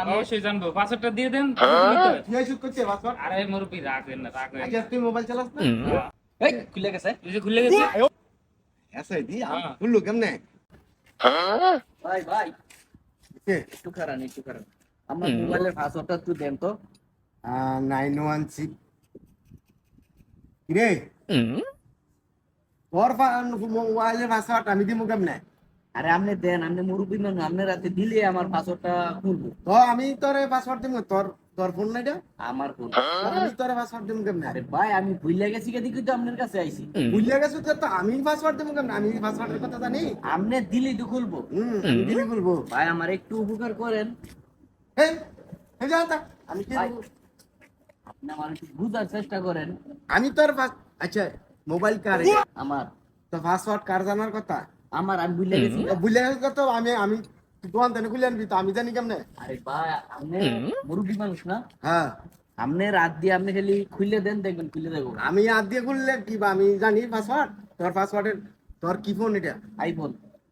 আমি অবশ্যই জানব। পাসওয়ার্ডটা দিয়ে দেন। তুই শুট করছে পাসওয়ার্ড আরে মুরব্বী রাখবেন না রাখবেন আচ্ছা তুই মোবাইল চালাস না? এই খুলে গেছে। এই যে খুলে গেছে। এসে দি হ্যাঁ। খুললো কেমনে? ভাই ভাই। কে? একটু খারান একটু খারান। আমার মোবাইলের পাসওয়ার্ডটা একটু দেন তো। নাইন ওয়ান সিক্স রে তোর মোবাইলের পাসওয়ার্ড আমি দিব কেমনে? আরে আপনি দেন আপনি মুরব্বী মানুষ আপনি রাতে দিলে আমার পাসওয়ার্ডটা খুলবো। তো আমি তোর পাসওয়ার্ড দিব তোর তোর ফোন নাইটা আমার ফোন আমি তোর পাসওয়ার্ড দিব কেমনে? আরে ভাই আমি ভুলে গেছি কে দেখি তো আপনার কাছে আইছি। ভুলে গেছো তো তো আমি পাসওয়ার্ড দিব কেমনে? আমি পাসওয়ার্ডের কথা জানি। আপনি দিলেই তো খুলবো। হুম দিলে বলব ভাই আমার একটু উপকার করেন। এই এই যা তা, আমি কি আপনি আমার একটু বুঝার চেষ্টা করেন। আমি তোর আচ্ছা মোবাইল কার? আমার। তো পাসওয়ার্ড কার জানার কথা? আমার আমি ভুলে গেছি। গেছো তো আমি আমি দোকান থেকে খুলে আনবি তো আমি জানি কেমনে? আরে ভাই আপনি মুরব্বী মানুষ না? হ্যাঁ। আপনি রাত দিয়ে আপনি খালি খুলে দেন দেখবেন খুলে দেবো। আমি হাত দিয়ে খুললে কি বা আমি জানি পাসওয়ার্ড তোর পাসওয়ার্ডের তোর কি ফোন এটা? আইফোন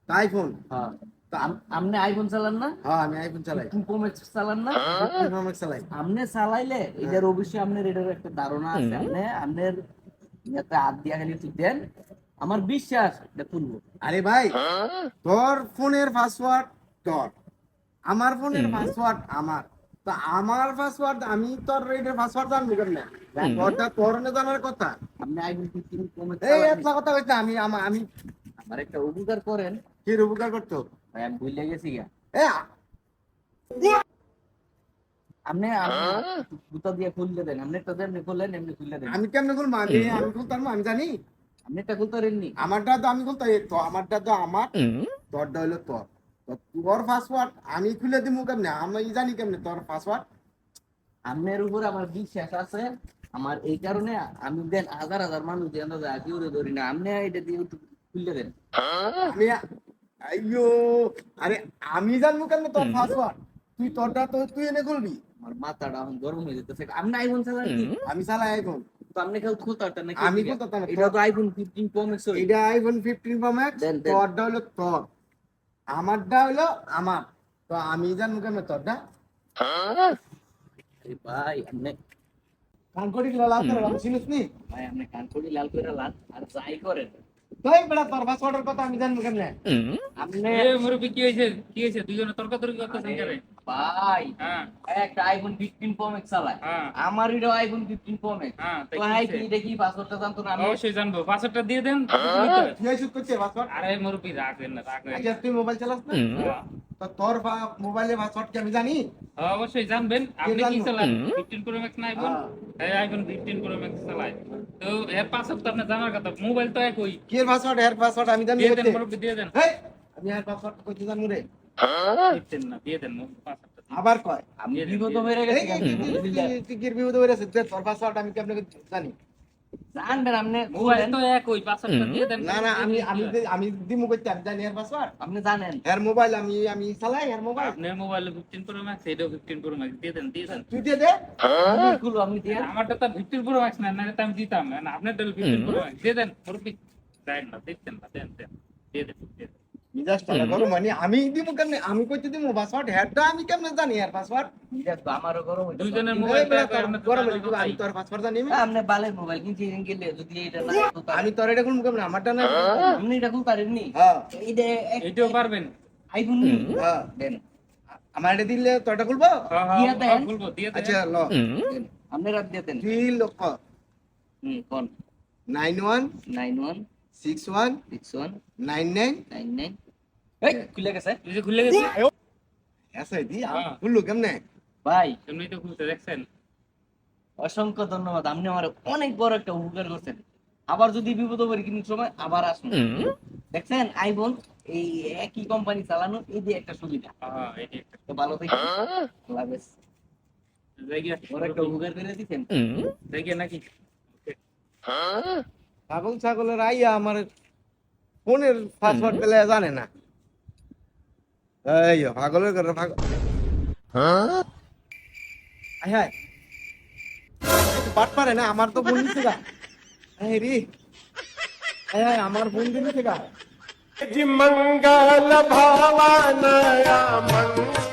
আইফোন হ্যাঁ। তো আপনি আইফোন চালান না? হ্যাঁ আমি আইফোন চালাই। প্রো ম্যাক্স চালান না? আমি চালাই। আপনি চালাইলে এটার অবশ্যই আপনার এটার একটা ধারণা আছে। আপনি আপনার ইয়াতে হাত দিয়া খালি একটু দেন আমার বিশ্বাস এটা আরে ভাই তোর ফোনের পাসওয়ার্ড তোর। আমার ফোনের পাসওয়ার্ড আমার। তো আমার পাসওয়ার্ড আমি তোর এটার পাসওয়ার্ড জানব কেমনে? তোরটা তোর না জানার কথা? আপনি আইফোন ফিফটিন প্রো ম্যাক্স এই একটা কথা কইতে আমি আমি আমার একটা উপকার করেন। কি উপকার করতো ভাই আমি ভুলে গেছি গা। এ আপনি জুতা দিয়ে খুললে দেন। আপনি একটা দেন খুললেন এমনি খুললে দেন। আমি কেমনে খুলবো? আমি আমি খুলতাম আমি জানি। আমারটা তো আমি খুলতে তো আমারটা তো আমার। তোরটা হইল তোর। তোর পাসওয়ার্ড আমি খুলে দিব কেমনে? আমি জানি কেমনে তোর পাসওয়ার্ড আপনার উপর আমার বিশ্বাস আছে। আমার এই কারণে আমি দেন হাজার হাজার মানুষ আমরা কেউ ধরি না। আপনি এটা দিয়ে একটু খুললে দেন। আমি আইয়ো আরে আমি জানব কেমনে তোর পাসওয়ার্ড তুই তোরটা তো তুই এনে খুলবি। আমার মাথাটা এখন গরম হয়ে যেতেছে। আপনি আইফোন চালান কি? আমি চালাই আইফোন তো আপনি কেউ খুলতে পারতেন না আমি খুলতে পারতাম এটা তো আইফোন ফিফটিন প্রো ম্যাক্স এটা আইফোন ফিফটিন প্রো ম্যাক্স দেন, দেন। তোরটা হলো তোর। আমারটা হলো আমার। তো আমি জানব কেমনে তোরটা। ভাই আপনি লাল করে আমি চিনিস নি? ভাই আপনি কান লাল করে লাল আর যাই করেন। তুই বেড়া তোর পাসওয়ার্ডের কথা আমি জানব কেমনে আপনি এ মুরব্বী কি হয়েছে? কি হয়েছে? দুজনে তর্কাতর্কি করতেছেন কেন? ভাই হ্যাঁ। একটা আইফোন ফিফটিন প্রো ম্যাক্স চালায়। হ্যাঁ। আমার এটা আইফোন ফিফটিন প্রো ম্যাক্স হ্যাঁ তো কি কি দেখি পাসওয়ার্ডটা জানতো না আমি? অবশ্যই জানব। পাসওয়ার্ডটা দিয়ে দেন তুই শুট করছে পাসওয়ার্ড আরে মুরব্বী রাখবেন না রাখবেন আচ্ছা তুই মোবাইল চালাস না? হ্যাঁ। তো তোর মোবাইলের পাসওয়ার্ড কি আমি জানি? হ্যাঁ, অবশ্যই জানবেন। আপনি কি চালান? ফিফটিন প্রো ম্যাক্স না আইফোন হ্যাঁ। হ্যাঁ আইফোন ফিফটিন প্রো ম্যাক্স চালায়। তো এর পাসওয়ার্ড তো আপনার জানার কথা। মোবাইল তো একই। কি এর পাসওয়ার্ড এর পাসওয়ার্ড আমি জানি দিয়ে দেন করতে। দিয়ে দেন। আমি আর পাসওয়ার্ড কইতে জানি রে। আবার কয়? হয়ে বিপদ হয়ে গেছে। তোর পাসওয়ার্ড আমি কি আপনাকে জানি? জানবেন আপনি মোবাইল খুলেন। তো একই পাসওয়ার্ডটা দিয়ে দেন। না না আমি আমি আমি দিমু কইতে আমি জানি এর পাসওয়ার্ড আপনি জানেন। এর মোবাইল আমি আমি চালাই এর মোবাইল। আপনার মোবাইলে ফিফটিন প্রো ম্যাক্স এটাও ফিফটিন প্রো ম্যাক্স দিয়ে দেন দিয়ে দেন। তুই দিয়ে দে। আমি দিয়ে আমারটা তো ফিফটিন প্রো ম্যাক্স না না আমি দিতাম। না আপনার তো ফিফটিন প্রো ম্যাক্স দিয়ে দেন মুরব্বী। দেন না দেখতেন না দেন দেন দিয়ে দেন। মিজাজ টাকা গরম হয়নি। আমি দিব কেমনে? আমি কইতে দিব পাসওয়ার্ড হেডটা আমি কেমনে জানি আর পাসওয়ার্ড মিজাজ আমারও গরম হইছে দুইজনের মোবাইল গরম হইছে আমি তোর পাসওয়ার্ড জানি। আপনি বালের মোবাইল কিনছি ইন গেলে যদি এটা না আমি তোর এটা কোন কেমনে? আমারটা না আপনি এটা কোন পারেননি? হ্যাঁ। এটা এটাও পারবেন। আইফোন নি হ্যাঁ। দেন। আমার এটা দিলে তোরটা খুলবো? হ্যাঁ, হ্যাঁ, দিয়া দেন। হ্যাঁ, খুলবো দিয়া দেন। আচ্ছা ল। আপনি রাত দিয়ে দেন। দুই লক্ষ। হুম কোন? 91 91 61 61 99 99 এই খুলে গেছে। এই খুলে গেছে। এসে দি হ্যাঁ। খুললো কেমনে? ভাই। এমনি তো খুলতে দেখছেন? অসংখ্য ধন্যবাদ। আপনি আমার অনেক বড় একটা উপকার করছেন। আবার যদি বিপদ পড়ি কিন্তু সময় আবার আসুন। দেখছেন আইফোন এই একই কোম্পানি চালানো এই যে একটা সুবিধা। হ্যাঁ এটি একটা। তো ভালো থেকে। নাকি। ছাগল ছাগলের আইয়া আমার ফোনের পাসওয়ার্ড পেলে জানে না। അയ്യോ ഭാഗോലോ കയറണം হ্যাঁ পাট পারে না, আমার তো বন্ধু দিছে গা হ্যাঁ রে হ্যাঁ আমার বন্ধু দিছে জি মঙ্গল ভাবানা, মঙ্গল